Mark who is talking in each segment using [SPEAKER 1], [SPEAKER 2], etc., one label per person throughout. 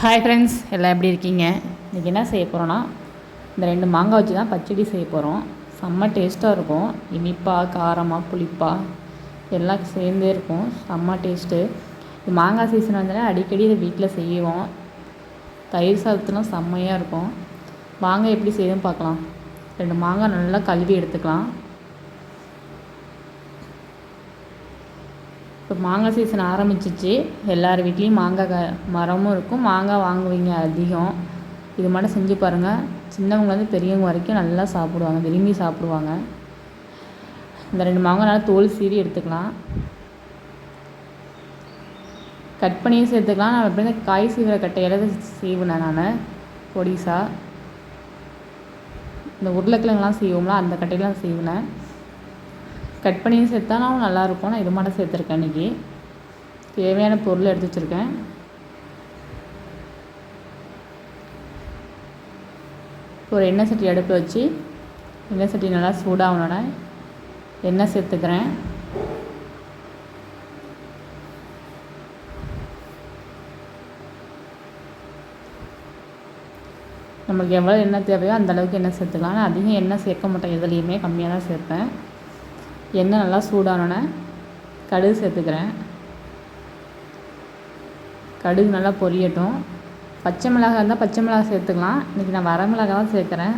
[SPEAKER 1] Hi friends எல்லாம் எப்படி இருக்கீங்க? இன்றைக்கி என்ன செய்ய போகிறோன்னா இந்த ரெண்டு மாங்காய் வச்சு தான் பச்சடி செய்ய போகிறோம் செம்ம டேஸ்ட்டாக இருக்கும். இனிப்பாக காரமாக புளிப்பாக எல்லாம் சேர்ந்தே இருக்கும். செம்ம டேஸ்ட்டு இது மாங்காய் சீசன் வந்தாலே அடிக்கடி இதை வீட்டில் செய்வோம். தயிர் சாதத்துலாம் செம்மையாக இருக்கும். மாங்காய் எப்படி செய்யணும் பார்க்கலாம். ரெண்டு மாங்காய் நல்லா கழுவி எடுத்துக்கலாம். இப்போ மாங்காய் சீசன் ஆரம்பிச்சிச்சு. எல்லார் வீட்லேயும் மாங்காய் க மரமும் இருக்கும். மாங்காய் வாங்குவீங்க அதிகம். இது மட்டும் செஞ்சு பாருங்கள் சின்னவங்கலேருந்து பெரியவங்க வரைக்கும் நல்லா சாப்பிடுவாங்க. விரும்பி சாப்பிடுவாங்க. இந்த ரெண்டு மாங்காய் நல்லா தோல் சீறி எடுத்துக்கலாம். கட் பண்ணியும் சேர்த்துக்கலாம். நான் எப்படி இந்த காய் சீவிர கட்டையில் சீவினேன் நான். பொடிசா. இந்த உருளைக்கிழங்குலாம் செய்வோம்ல அந்த கட்டையெல்லாம் சீவினேன். கட் பண்ணியும் சேர்த்தாலும் நல்லாயிருக்கும். நான் இது மட்டும் சேர்த்துருக்கேன் இன்றைக்கி தேவையான பொருள் எடுத்து வச்சுருக்கேன். ஒரு எண்ணெய் சட்டி அடுப்பில் வச்சு எண்ணெய் சட்டி நல்லா சூடாகணுன்னா எண்ணெய் சேர்த்துக்கிறேன். நமக்கு எவ்வளோ எண்ணெய் தேவையோ அந்தளவுக்கு எண்ணெய் சேர்த்துக்கலாம். நான் அதிகம் எண்ணெய் சேர்க்க மாட்டேன். எதுலேயுமே கம்மியாக தான் சேர்ப்பேன். எண்ணெய் நல்லா சூடானோன்னே கடுகு சேர்த்துக்கிறேன். கடுகு நல்லா பொரியட்டும். பச்சை மிளகாய் இருந்தால் பச்சை மிளகாய் சேர்த்துக்கலாம். இன்றைக்கி நான் வரமிளகாய் தான் சேர்க்குறேன்.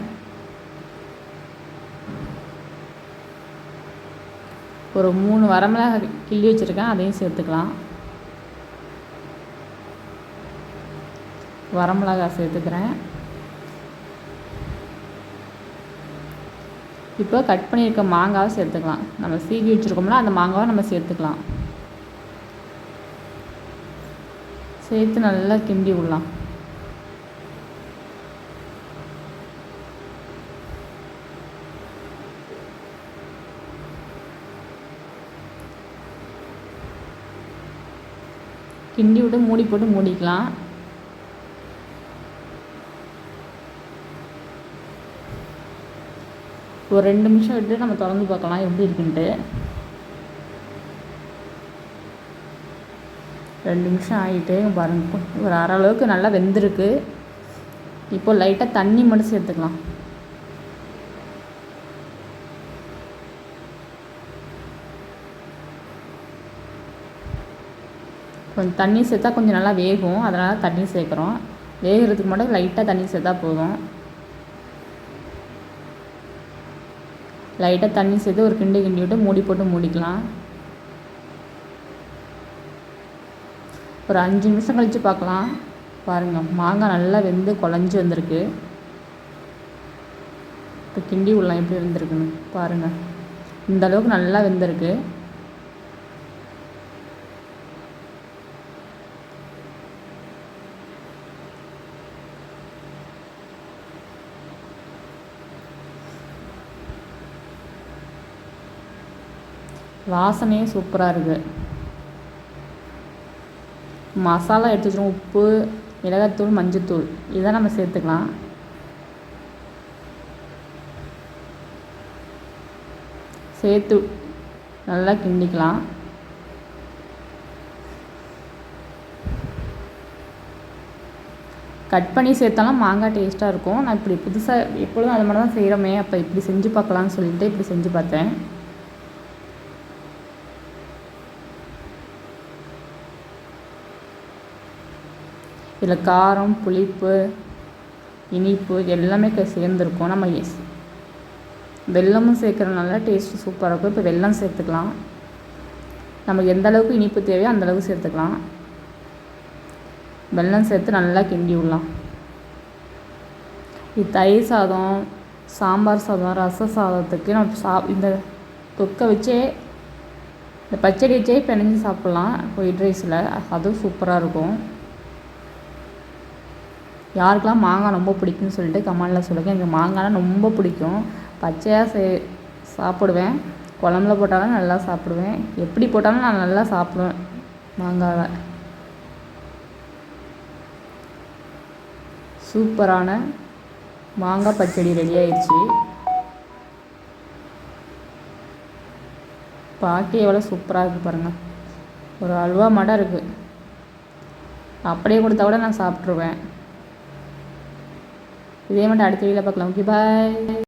[SPEAKER 1] ஒரு மூணு வரமிளகாய் கிள்ளி வச்சுருக்கேன். அதையும் சேர்த்துக்கலாம். வரமிளகாய் சேர்த்துக்கிறேன். இப்போ கட் பண்ணியிருக்க மாங்காவை சேர்த்துக்கலாம். நம்ம சீவி வச்சுருக்கோம்ல அந்த மாங்காவை நம்ம சேர்த்துக்கலாம். சேர்த்து நல்லா கிண்டி விடலாம். கிண்டி விட்டு மூடி போட்டு மூடிக்கலாம். ஒரு ரெண்டு நிமிஷம் விட்டு நம்ம திறந்து பார்க்கலாம் எப்படி இருக்குன்ட்டு. ரெண்டு நிமிஷம் ஆகிட்டு பாருங்க. ஒரு அரை அளவுக்கு நல்லா வெந்திருக்கு. இப்போ லைட்டாக தண்ணி மட்டும் சேர்த்துக்கலாம். கொஞ்சம் தண்ணி சேர்த்தா கொஞ்சம் நல்லா வேகும். அதனால் தண்ணி சேர்க்குறோம். வேகிறதுக்கு மட்டும் லைட்டாக தண்ணி சேர்த்தா போதும். லைட்டாக தண்ணி சேர்த்து ஒரு கிண்டி கிண்டி விட்டு மூடி போட்டு மூடிக்கலாம். ஒரு அஞ்சு நிமிஷம் கழித்து பார்க்கலாம். பாருங்கள் மாங்காய் நல்லா வெந்து குழஞ்சி வந்திருக்கு. இப்போ கிண்டி விடலாம் எப்படி வந்திருக்குன்னு. பாருங்கள் இந்த அளவுக்கு நல்லா வெந்திருக்கு. வாசனையே சூப்பராக இருக்குது மசாலா எடுத்து வச்சுருவோம் உப்பு மிளகாத்தூள் மஞ்சத்தூள். இதை நம்ம சேர்த்துக்கலாம். சேர்த்து நல்லா கிண்டிக்கலாம். கட் பண்ணி சேர்த்தாலும் மாங்காய் டேஸ்ட்டாக இருக்கும். நான் இப்படி புதுசாக எப்பொழுதும் அது மாதிரி தான் செய்கிறோமே அப்போ இப்படி செஞ்சு பார்க்கலான்னு சொல்லிட்டு இப்படி செஞ்சு பார்த்தேன். இதில் காரம் புளிப்பு இனிப்பு எல்லாமே சேர்ந்துருக்கும். நம்ம வெல்லமும் சேர்க்குறதுனால டேஸ்ட்டு சூப்பராக இருக்கும். இப்போ வெல்லம் சேர்த்துக்கலாம். நமக்கு எந்த அளவுக்கு இனிப்பு தேவையோ அந்தளவுக்கு சேர்த்துக்கலாம். வெல்லம் சேர்த்து நல்லா கிண்டி விடலாம். இது தயிர் சாதம் சாம்பார் சாதம் ரச சாதத்துக்கு நம்ம சா இந்த தொக்கை வச்சே இந்த பச்சடி வச்சே பிணைஞ்சு சாப்பிட்லாம். ஒயிட் ரைஸில். அதுவும் சூப்பராக இருக்கும். யாருக்கெல்லாம் மாங்காய் ரொம்ப பிடிக்கும்னு சொல்லிட்டு கமெண்டில் சொல்லுங்கள் எனக்கு மாங்காய்னா ரொம்ப பிடிக்கும். பச்சையாக சே சாப்பிடுவேன். குழம்புல போட்டாலும் நல்லா சாப்பிடுவேன். எப்படி போட்டாலும் நான் நல்லா சாப்பிடுவேன் மாங்காவை. சூப்பரான மாங்காய் பச்சடி ரெடி ஆயிடுச்சு. பார்க்க எவ்வளோ சூப்பராக இருக்குது பாருங்கள் ஒரு அல்வா மடம் இருக்குது அப்படியே கொடுத்தா கூட நான் சாப்பிட்ருவேன் இதே மட்டும் அடுத்த வீடியோவில் பார்க்கலாம். Okay bye